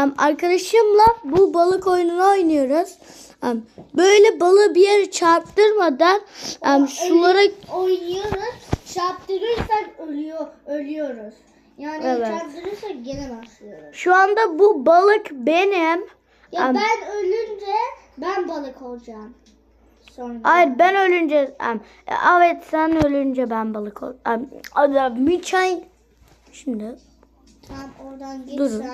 Em, arkadaşımla bu balık oyununu oynuyoruz. Em, böyle balığı bir yere çarptırmadan em, sulara oynuyoruz. Çarptırırsak ölüyor, ölüyoruz. Yani Evet. çarptırırsak gene başlıyoruz. şu anda bu balık benim. Ya Am- ben ölünce ben balık olacağım. Sonra. Hayır ben ölünce e, evet sen ölünce ben balık ol. Em, ada Miçay şimdi Tamam oradan git Durun.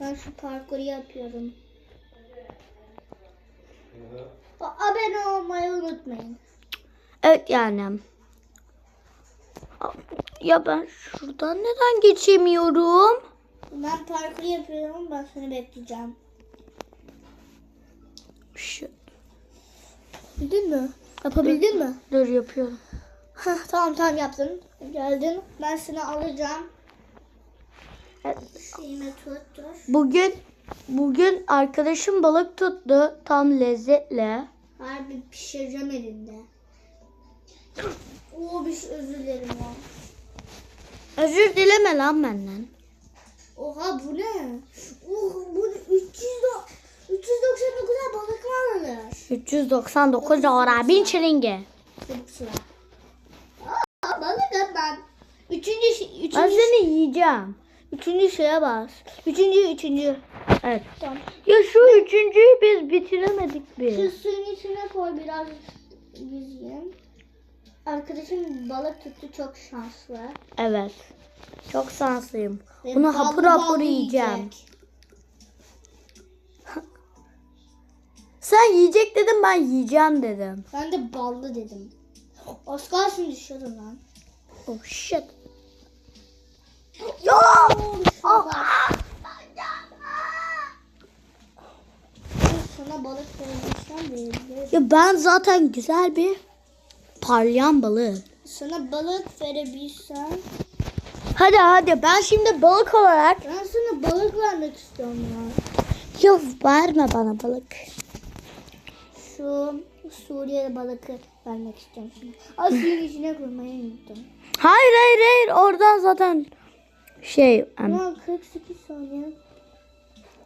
Ben şu parkuru yapıyorum. Abone olmayı unutmayın. evet yani ya ben şuradan neden geçemiyorum? Ben parkuru yapıyorum. Ben seni bekleyeceğim. Şu, Bildin mi? Yapabildin mi? dur yapıyorum. Heh, tamam tamam yaptın. Geldin. Ben seni alacağım. Evet. Bugün bugün arkadaşım balık tuttu tam lezzetli. Harbi pişireceğim elinde. Oo bir şey özür dilerim ya. Özür dileme lan benden. Oha bu ne? Oh bu 300 do 399'a balık mı alınır? 399 dolar bin. Aa, balık atmam. Üçüncü, şey- Ben üçüncü, seni yiyeceğim. Üçüncü şeye bas. Üçüncü, üçüncü. Evet. Tamam. Ya şu üçüncüyü biz bitiremedik Şu bir. suyun içine koy biraz yüzeyim. Arkadaşım balık tuttu çok şanslı. Evet. Çok şanslıyım. Ve Bunu ballı hapur ballı hapur yiyeceğim. Sen yiyecek dedim ben yiyeceğim dedim. Ben de ballı dedim. Az kalsın düşüyordum lan. Oh shit. Ya! Ah! Sana balık verebilirim. Ya ben zaten güzel bir parlayan balığı. Sana balık verebilsem. Hadi hadi ben şimdi balık olarak Ben sana balık vermek istiyorum ya. ya verme bana balık. Şu Suriye'de balık vermek istiyorum şimdi. Suyun içine koymayı unuttum. Hayır hayır hayır oradan zaten şey em, Ulan 48 saniye.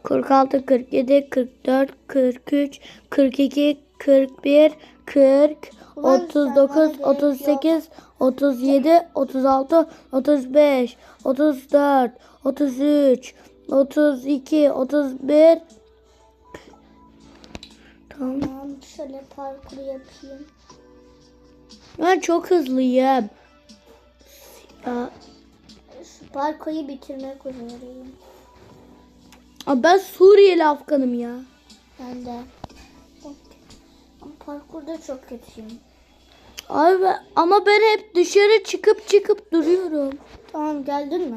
46 47 44 43 42 41 40 Ulan 39 sen bana 38 37 36 35 34 33 32 31 Tamam. Tamam şöyle parkur yapayım. Ben çok hızlıyım. Ya, Şu parkuru bitirmek üzereyim. Aa, ben Suriyeli Afganım ya. Ben de. Ama parkurda çok kötüyüm. Abi ama ben hep dışarı çıkıp çıkıp duruyorum. Tamam geldin mi?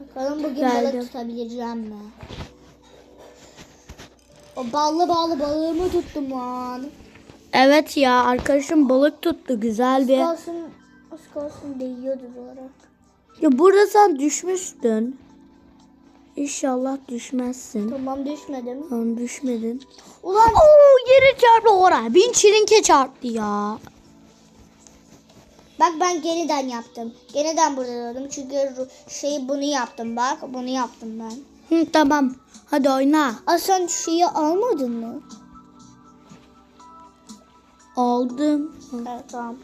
Bakalım bugün Geldim. balık tutabileceğim mi? O ballı ballı balığımı tuttum lan. Evet ya arkadaşım balık tuttu güzel Az bir. kalsın, az kalsın değiyordu bu ara. Ya burada sen düşmüştün. İnşallah düşmezsin. Tamam düşmedim. Tamam düşmedin. Ulan Oo yere çarptı oraya. Bin çilinke çarptı ya. bak ben yeniden yaptım. Yeniden burada durdum çünkü şeyi bunu yaptım bak. Bunu yaptım ben. Hı, tamam. Hadi oyna. Aa sen şeyi almadın mı? Aldım. Evet tamam.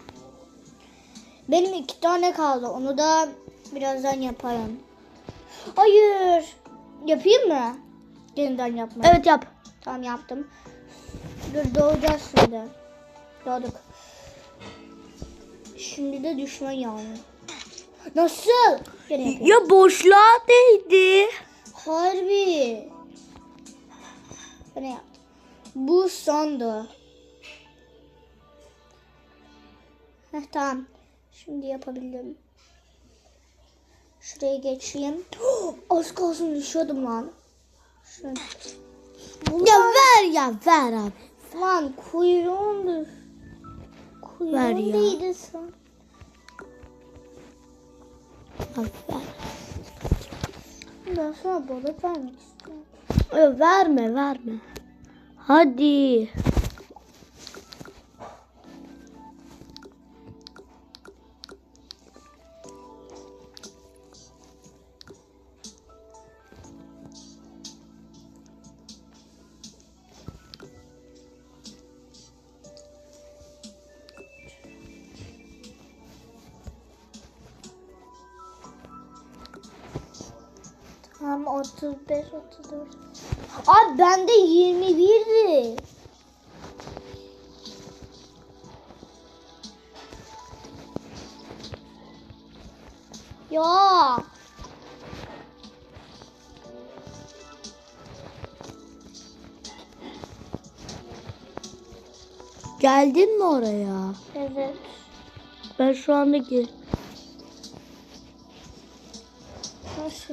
Benim iki tane kaldı. Onu da birazdan yaparım. Hayır. Yapayım mı? Yeniden yapmayı. Evet yap. Tamam yaptım. Dur doğacağız şimdi. Doğduk. Şimdi de düşman yağmur. Nasıl? Ya boşluğa değdi. Harbi. Ne yaptım? Bu sondu. Heh, tamam. Şimdi yapabildim. Şuraya geçeyim. Az kalsın düşüyordum lan. Şöyle. Ya ver ya ver abi. Lan kuyruğum düş. Ya. değdi sen. Abi ver. Ben sana balık vermek istiyorum. Verme verme. Hadi. Tam 35 34. Abi bende 21'di. Ya. Geldin mi oraya? Evet. Ben şu anda gir.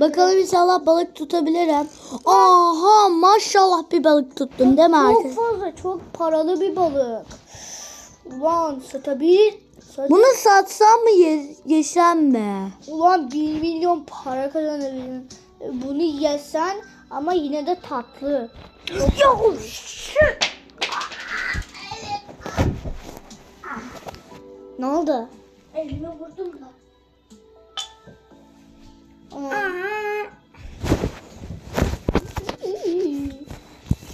Bakalım inşallah balık tutabilirim. Aha maşallah bir balık tuttum değil mi Çok arkadaşlar? fazla çok paralı bir balık. Ulan satabilir. Sat- Bunu satsam mı ye- yesem mi? Ulan 1 milyon para kazanabilirim. Bunu yesen ama yine de tatlı. Ya Ne oldu? Elime vurdum da.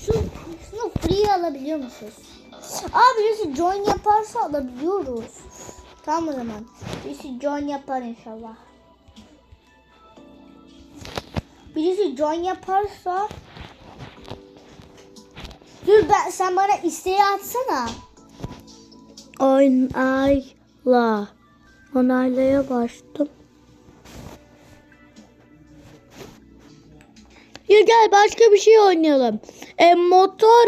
Şu, şunu free alabiliyor musunuz? Aa birisi join yaparsa alabiliyoruz. Tamam o zaman. Birisi join yapar inşallah. Birisi join yaparsa Dur ben sen bana isteği atsana. Onayla. Onaylaya bastım. Ya gel başka bir şey oynayalım. E, motor.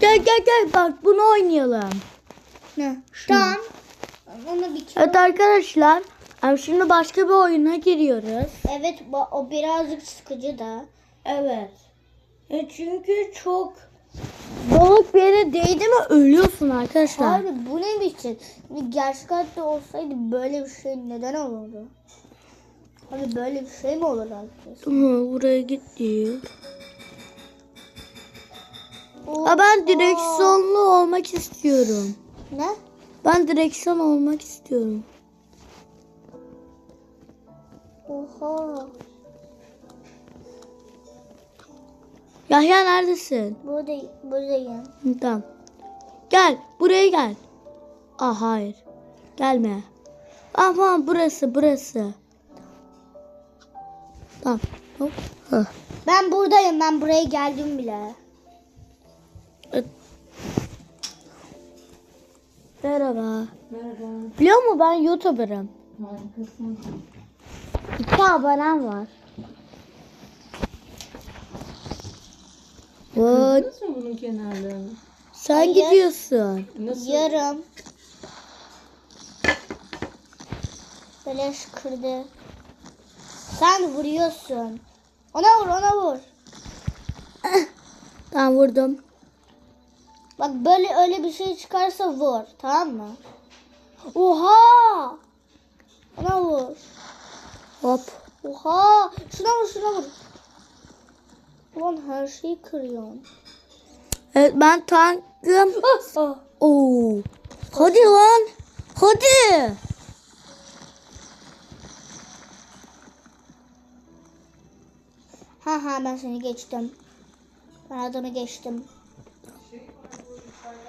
Gel gel gel bak bunu oynayalım. Ne? Tamam. Onu kere. Evet arkadaşlar. em, Şimdi başka bir oyuna giriyoruz. Evet o birazcık sıkıcı da. Evet. E çünkü çok balık bir yere değdi mi ölüyorsun arkadaşlar. Abi bu ne biçim? Gerçek hayatta olsaydı böyle bir şey neden olurdu? Abi böyle bir şey mi olur arkadaşlar? Hı, buraya git diyor. Oo, Aa, ben direksiyonlu olmak istiyorum. Ne? Ben direksiyon olmak istiyorum. Oha. Yahya neredesin? Burada, buradayım. Hı, Tamam. Gel buraya gel. Aa hayır. Gelme. Tamam burası burası. Tamam. Hop. Hah. Ben buradayım. Ben buraya geldim bile. Evet. Merhaba. Merhaba. Biliyor musun ben YouTuber'ım. Harikasın. İki abonem var. What? Mı bunun kenarlarını? Sen Hayır. gidiyorsun. Nasıl? Yarım. Beleş kırdı. Sen vuruyorsun. Ona vur ona vur. Tamam vurdum. Bak böyle öyle bir şey çıkarsa vur. Tamam mı? Oha! Ona vur. Hop. Oha! Şuna vur şuna vur. Ulan her şeyi kırıyorsun. Evet ben tankım. Oo. Hadi lan. Hadi. Ha ha ben seni geçtim. Ben adamı geçtim.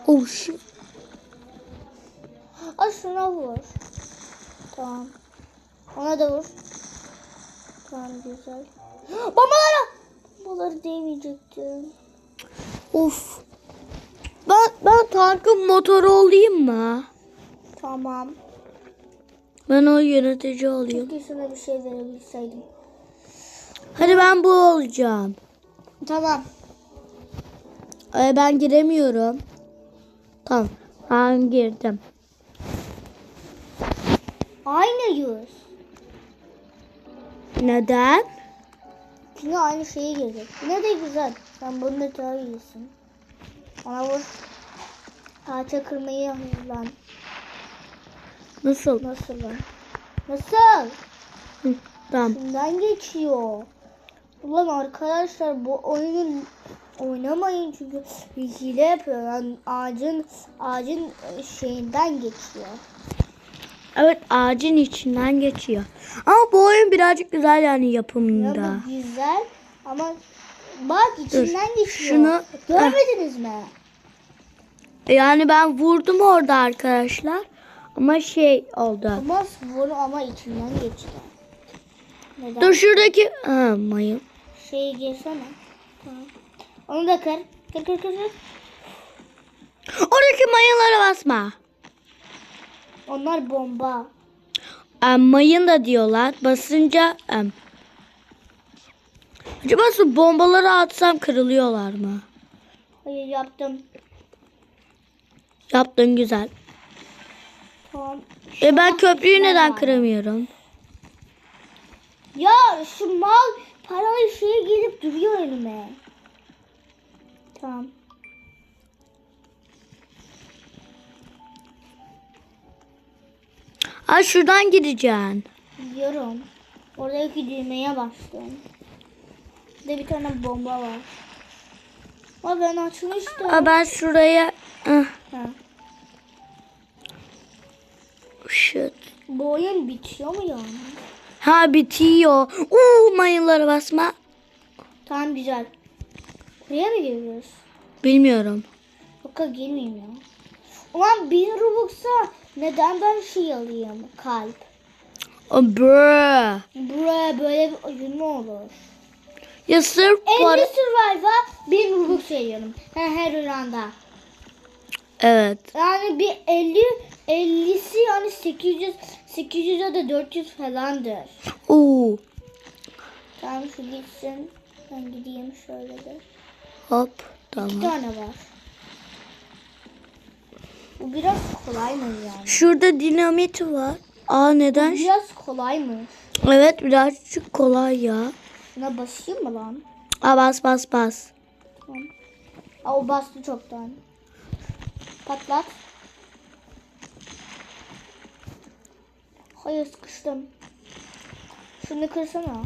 Oh shit. Aa şuna vur. Tamam. Ona da vur. Tamam güzel. Bombalara! Bombaları değmeyecektim. Of. Ben ben tankın motoru olayım mı? Tamam. Ben o yönetici olayım. Keşke sana bir şey verebilseydim. Hadi ben bu olacağım. Tamam. Ee, ben giremiyorum. Tamam. Ben girdim. Aynı yüz. Neden? Çünkü aynı şeye girdik. Yine de güzel. Sen bunu daha iyisin. Ona vur. Ağaça kırmayı hazırlan. Nasıl? Nasıl lan? Nasıl? Hı, tamam. Şundan geçiyor. Ulan arkadaşlar bu oyunu oynamayın çünkü hile yapıyor. Yani ağacın ağacın şeyinden geçiyor. Evet ağacın içinden geçiyor. Ama bu oyun birazcık güzel yani Ya yapımında. bu güzel ama bak içinden geçiyor. şunu- Görmediniz mi? Yani ben vurdum orada arkadaşlar. Ama şey oldu. Ama vur ama içinden geçti. Neden? Dur şuradaki ha, mayın. Şeyi girsene. Tamam. Onu da kır. Kır kır kır kır. Oradaki mayınlara basma. Onlar bomba. Em, mayın da diyorlar. Basınca em, acaba su bombaları atsam kırılıyorlar mı? Hayır yaptım. Yaptın güzel. Tamam. E ben köprüyü neden var. kıramıyorum? Ya şu mal paralı şeye gelip duruyor önüme. Tamam. Ha şuradan gideceksin. Biliyorum. Oradaki düğmeye bastım. Bir de bir tane bomba var. Ama ben açmıştım. Ha ben şuraya ah, Ha. shit. Bu oyun bitiyor mu yani? Ha bitiyor. Uuu mayınlara basma. Tamam güzel. Buraya mı geliyoruz? Bilmiyorum. Bakka girmeyeyim ya. Ulan bin Robux'a neden ben şey alayım? Kalp. Oh, bruh. Buraya böyle bir oyun mu olur? Ya sırf 50 para... Survivor'a bin Robux veriyorum. Her, her oranda. Evet. Yani bir 50 50'si yani 800 800 ya da 400 falandır. Uuu. Tamam şu gitsin. Ben gideyim şöyle de. Hop. Tamam. tane var. Bu biraz kolay mı yani? Şurada dinamit var. Aa neden? Biraz kolay mı? Evet birazcık kolay ya. Buna basayım mı lan? Aa bas bas bas. Tamam. Aa, o bastı çoktan. Patlat. Hayır sıkıştım. Şunu kırsana.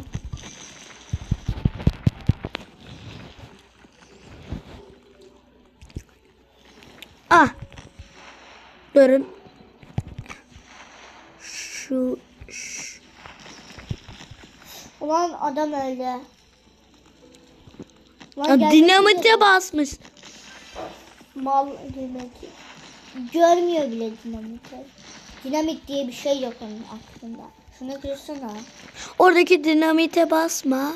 Ah. Durun. Şu, şu. Ulan adam öldü. Ulan Ya, dinamite basmış. Mal dinamit. Görmüyor bile dinamiti. Dinamit diye bir şey yok onun aklında. Şunu kırsana. Oradaki dinamite basma.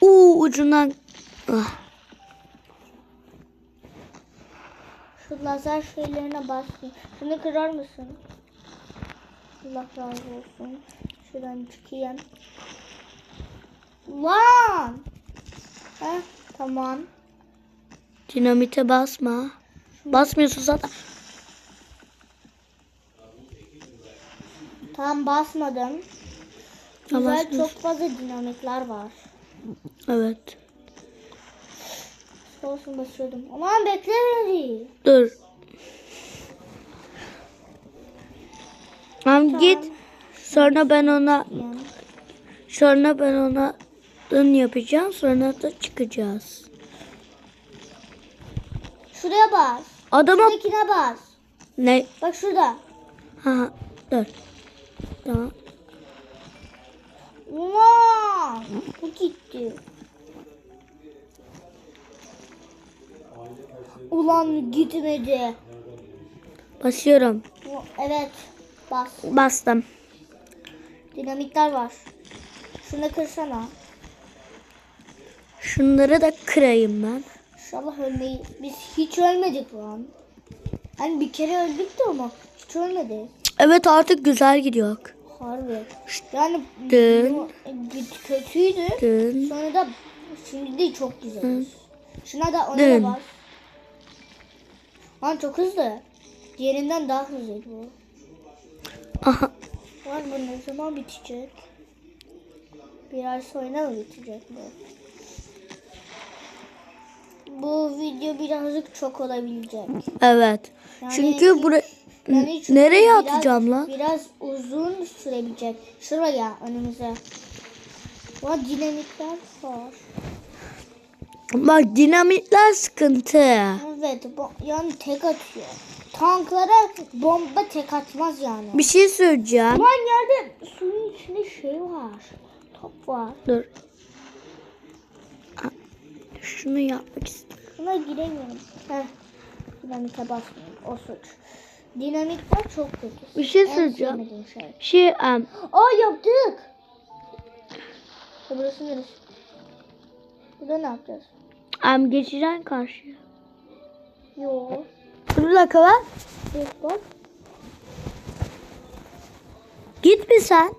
Uuu ucundan. Ah. Şu lazer şeylerine basın. Şunu kırar mısın? Allah razı olsun. Şuradan çıkayım. Lan! Heh, tamam. Dinamite basma. Basmıyorsun zaten. Tam basmadım. Ha, Güzel basmıyorsun. çok fazla dinamitler var. Evet. Olsun basıyordum. Aman bekle beni. Dur. Tamam git. Sonra ben ona sonra ben ona dın yapacağım. Sonra da çıkacağız. Şuraya bas. Adama Şuradakine bas. ne? Bak şurada. Ha dur. Tamam. Ulan! Bu gitti. Ulan gitmedi. Basıyorum. Evet. Bas. Bastım. Dinamitler var. Şunu kırsana. Şunları da kırayım ben. İnşallah ölmeyiz. Biz hiç ölmedik lan. Hani bir kere öldük de ama hiç ölmedik. Evet artık güzel gidiyor. Harbi. Yani bu- kötüydü. Dın. Sonra da şimdi de çok güzel. Şuna da ona Dın. da bas. Lan çok hızlı. Diğerinden daha hızlı bu. Aha. Lan bu ne zaman bitecek? Biraz sonra mı bitecek bu? Bu video birazcık çok olabilecek. Evet. Yani Çünkü buraya Yani nereye biraz- atacağım lan? Biraz uzun sürebilecek. Şuraya önümüze. Var dinamitler var. Bak dinamitler sıkıntı. Evet bu, yani tek atıyor. Tanklara bomba tek atmaz yani. Bir şey söyleyeceğim. Aman yerde suyun içinde şey var. Top var. Dur. Şunu yapmak istiyorum. Buna giremiyorum. Heh. Dinamite basmıyorum. O suç. Dinamitler çok kötü. Bir şey söyleyeceğim. şey. Şey em, Aa yaptık. Burası neresi? Burada ne yapacağız? Am geçeceksin karşıya. Yok. Dur bir dakika lan. Yok bak. Git mi sen?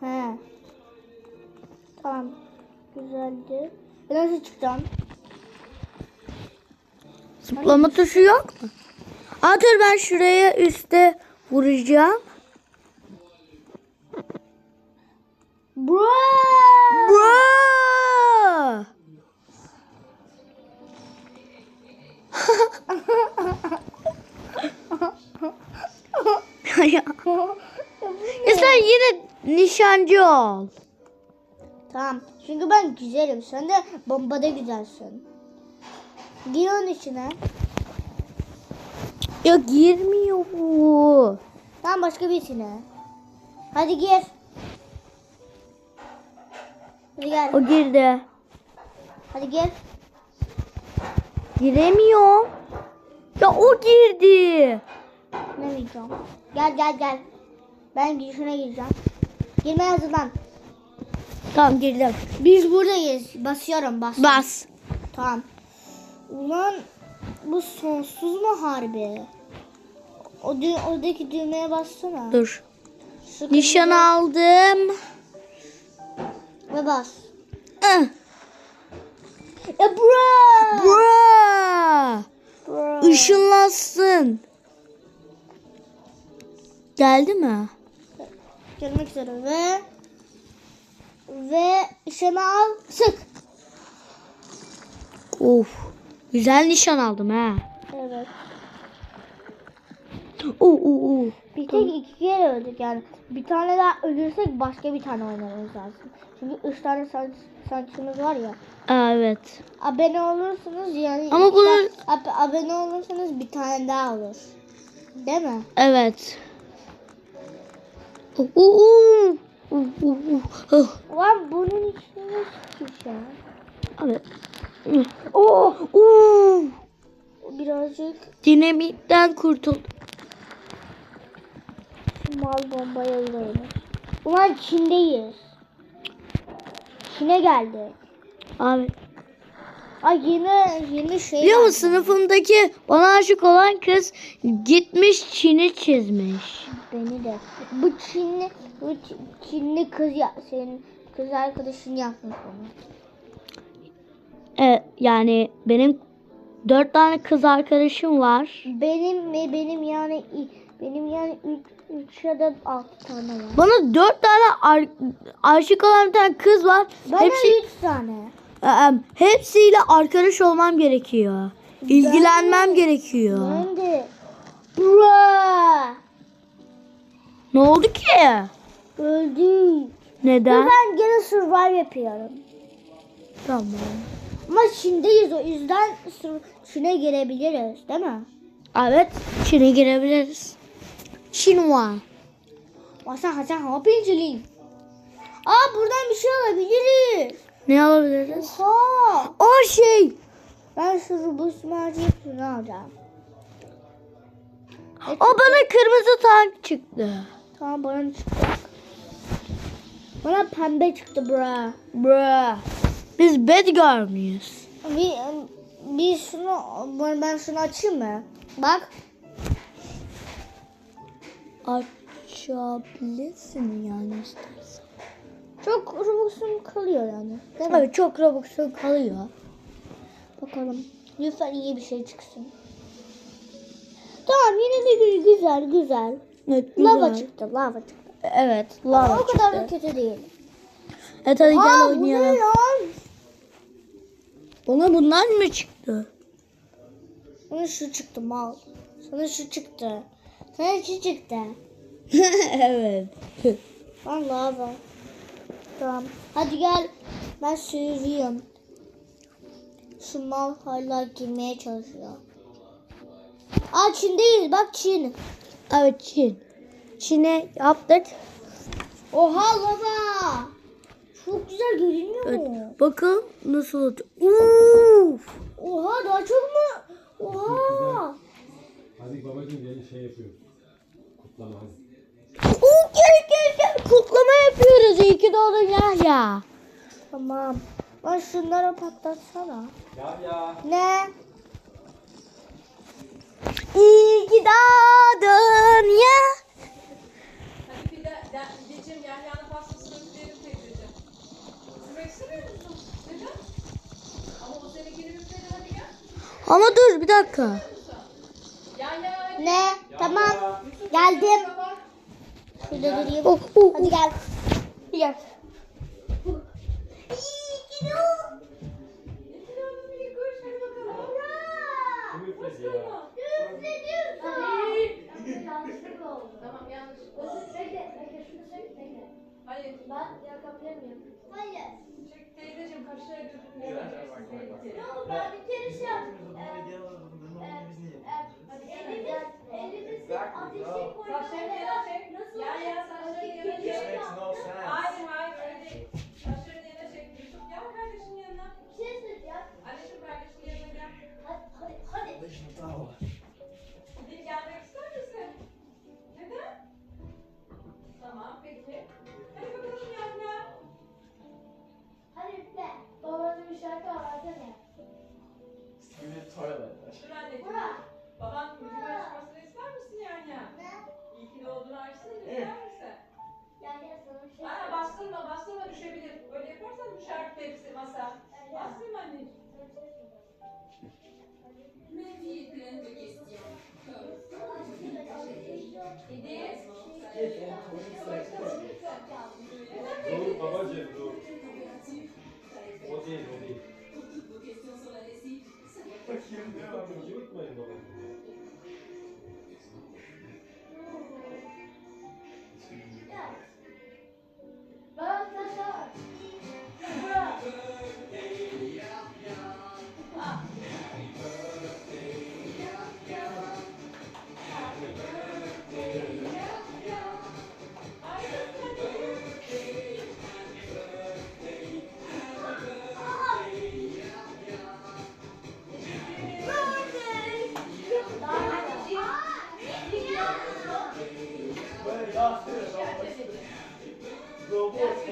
He. Tamam. Güzeldi. Ben nasıl çıkacağım? Zıplama tuşu yok mu? Aa dur ben şuraya üstte vuracağım. Bro! Bro! ya Ya sen yine nişancı ol. Tamam. Çünkü ben güzelim. Sen de bombada güzelsin. Gir onun içine. Ya girmiyor bu. Tamam başka birisine. Hadi gir. Hadi gel. O girdi. Hadi gir. Giremiyorum. Ya o girdi. Ne diyeceğim? Gel gel gel. Ben girişine gireceğim. Girmeye hazırlan. Tamam girdim. Biz buradayız. Basıyorum bas. Bas. Tamam. Ulan bu sonsuz mu harbi? O dü- oradaki düğmeye bassana. Dur. Sıkı Nişan aldım. Ve bas. Ah, Ya bro. Bro. Bro. Işınlansın. Geldi mi? Gelmek üzere ve ve işeme al sık. Of. Güzel nişan aldım ha. Evet. Oo, oo, oo. Bir tek iki kere öldük yani. Bir tane daha ölürsek başka bir tane oynamamız lazım. Çünkü üç tane san- sanatçımız var ya. Aa, evet. Abone olursunuz yani. Ama iki bunu- tane- ab- abone olursanız bir tane daha olur. Değil mi? Evet. Oo, oo, oo, oo. Ah, Lan bunun içine sıkışacağım. Evet. Oo, oo. Birazcık Dinamitten kurtuldum. mal bombaya alalım. Ulan Çin'deyiz. Çin'e geldi. Abi Ay yeni yeni şey biliyor musun sınıfımdaki bana aşık olan kız gitmiş Çin'i çizmiş. Beni de. Bu Çinli bu Çinli kız ya senin kız arkadaşın yapmış bunu. Evet, yani benim dört tane kız arkadaşım var. Benim mi benim yani benim yani 3 3 ya da 6 tane var. Bana dört tane ar- aşık olan bir tane kız var. Bana Hepsi 3 tane. Em, hepsiyle arkadaş olmam gerekiyor. İlgilenmem gerekiyor. Ben de. Bra! Ne oldu ki? Öldük. Neden? Ben gene survive yapıyorum. Tamam. Ama Çin'deyiz o yüzden Çin'e girebiliriz değil mi? Evet, Çin'e girebiliriz. Çinwa. Hasan Hasan Hopinçiliyim. Aa buradan bir şey alabiliriz. Ne alabiliriz? Oha. O şey. Ben şu rubus merci şunu alacağım. O bana kırmızı tank çıktı. Tamam bana çıktı? Bana pembe çıktı bra. Bruh. Biz bad girl müyüz? Bir, bir şunu ben şunu açayım mı? Bak. Açabilirsin yani istersen. Çok rubusun kalıyor yani. Değil mi? Evet çok Robux'un kalıyor. Bakalım. Lütfen iyi bir şey çıksın. Tamam yine de gü- güzel güzel. Evet, Lava güzel. çıktı lava çıktı. Evet lava o kadar da kötü değil. Evet hadi gel Aa oynayalım. Bana bundan mı çıktı? Sana şu çıktı mal. Sana şu çıktı. Sana şu çıktı. evet. Lan lava. Tamam. Hadi gel. Ben sürüyorum. Şu mal hala girmeye çalışıyor. Aa Çin'deyiz. Bak Çin. Evet Çin. Çin'e yaptık. Oha lava. Çok güzel görünüyor mu? Bakın nasıl olacak. Uf. Oha daha çok mu? Oha. Hadi babacığım gelin şey yapıyoruz. Kutlama hadi. Oo, gel gel gel. kutlama yapıyoruz. İyi ki doğdun Yahya. Tamam. Ben şunları patlatsana. Ya ya. Ne? İyi ki doğdun ya. Gecem Yahya'nın pastasını üfleyelim teyzeciğim. Üflemek istemiyor musun? Neden? Ama o seninkini üfledi hadi gel. Ama dur bir dakika. Yahya hadi. Ne? Tamam. Geldim. Baba. Şurada durayım. Oh, oh, Hadi gel. Gel. Getir oğlum bir koş hadi bakalım. Kim üfledi ya? Tamam yanlış. Hayır. Ben yakabilir miyim? Çek teyzeciğim kaşığı götürün. Saçlarını yana çek. Yahya saçlarını yana çek. Hayır hayır öyle değil. Saçlarını yana çek. Yusuf gel kardeşin yanına. Anneciğim kardeşin yanına gel. Dil Tamam peki. Hadi bakalım Yahya. Dur anneciğim. Baban müzik açmasını ister misin Yahya? İyi ki doğduğunu açsın ister misin? Aa, bastırma bastırma düşebilir. Öyle yaparsan düşer tepsi masa. Bastırma anneciğim. İdi. Dur babacığım dur. O değil o değil. Yutmayın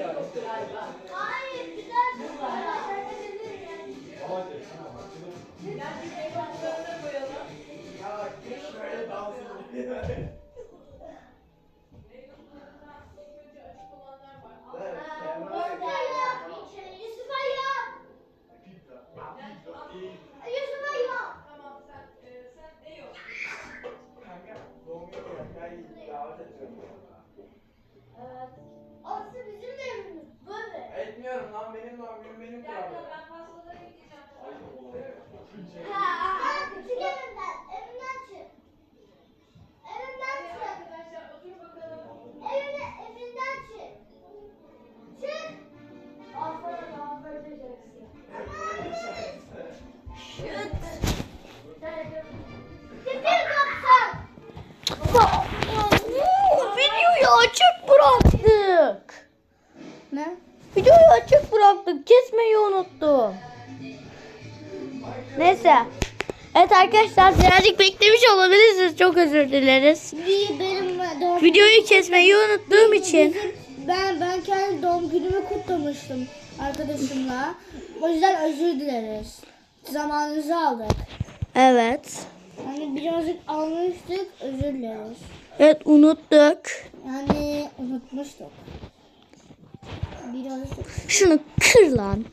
Robot Videoyu açık bıraktık. Ne? Videoyu açık bıraktık. Kesmeyi unuttum. Neyse. Evet arkadaşlar birazcık beklemiş olabilirsiniz. Çok özür dileriz. Bir benim doğum Videoyu kesmeyi unuttuğum için. Ben ben kendi doğum günümü kutlamıştım arkadaşımla. O yüzden özür dileriz. Zamanınızı aldık. Evet. Yani birazcık almıştık, özür dileriz. Evet unuttuk. Yani unutmuştuk. Birazcık. Şunu kır lan.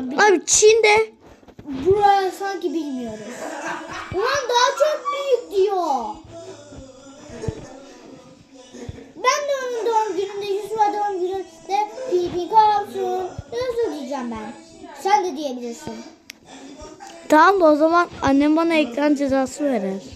Bir- Abi Çin'de buraya sanki bilmiyoruz. Ulan daha çok büyük tamam da o zaman annem bana ekran cezası verir.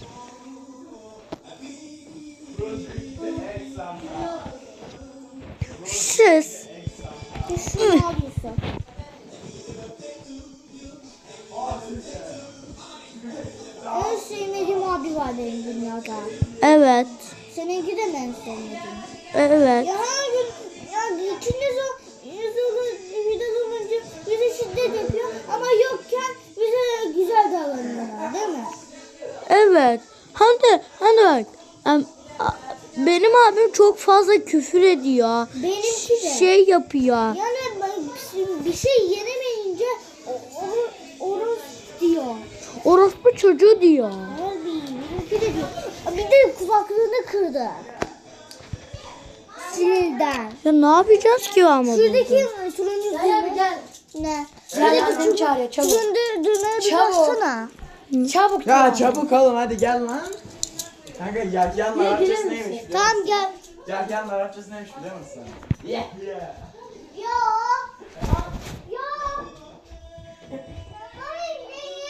Fazla küfür ediyor. Benimki de. Şey yapıyor. Yani bir şey yenemeyince o- onu onu diyor. Orospu çocuğu diyor. Abi benimki de diyor. Bir de kulaklığını kırdı. Sinirden. Ya ne yapacağız ki ama Şuradaki burada? turuncu gel gel. Ne? Gel annem çağırıyor çabuk. Turuncu düğmeye bir Çabuk. baksana. Çabuk. Ya çabuk olun hadi gel lan. Kanka Yahyan'ın Arapçası neymiş biliyor musun? Gel. Yahyan'ın Arapçası neymiş biliyor musun? Yeah. yeah. Hayır değil.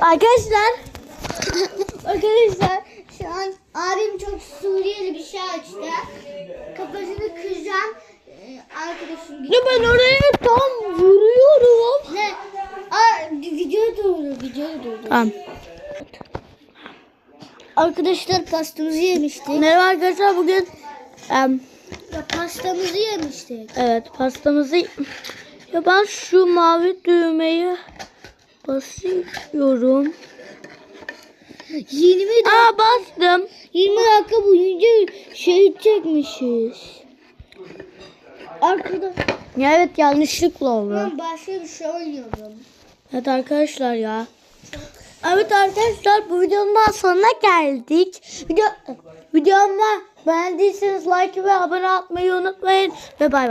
Arkadaşlar Arkadaşlar şu an abim çok Suriyeli bir şey açtı. Kafasını kıracağım. Ee, arkadaşım ya ben oraya tam vuruyorum. ne? Aa, video durdu, video durdu. Tamam. Arkadaşlar pastamızı yemiştik. Merhaba arkadaşlar bugün em, Ya pastamızı yemiştik. evet pastamızı ya ben şu mavi düğmeyi basıyorum. 20 dakika, Aa bastım. 20 dakika boyunca şey çekmişiz. Arkada Ya evet yanlışlıkla oldu. ben başka bir şey oynuyorum. Evet arkadaşlar ya. Evet arkadaşlar bu videonun daha sonuna geldik. Video videomu beğendiyseniz like ve abone olmayı unutmayın ve bay bay.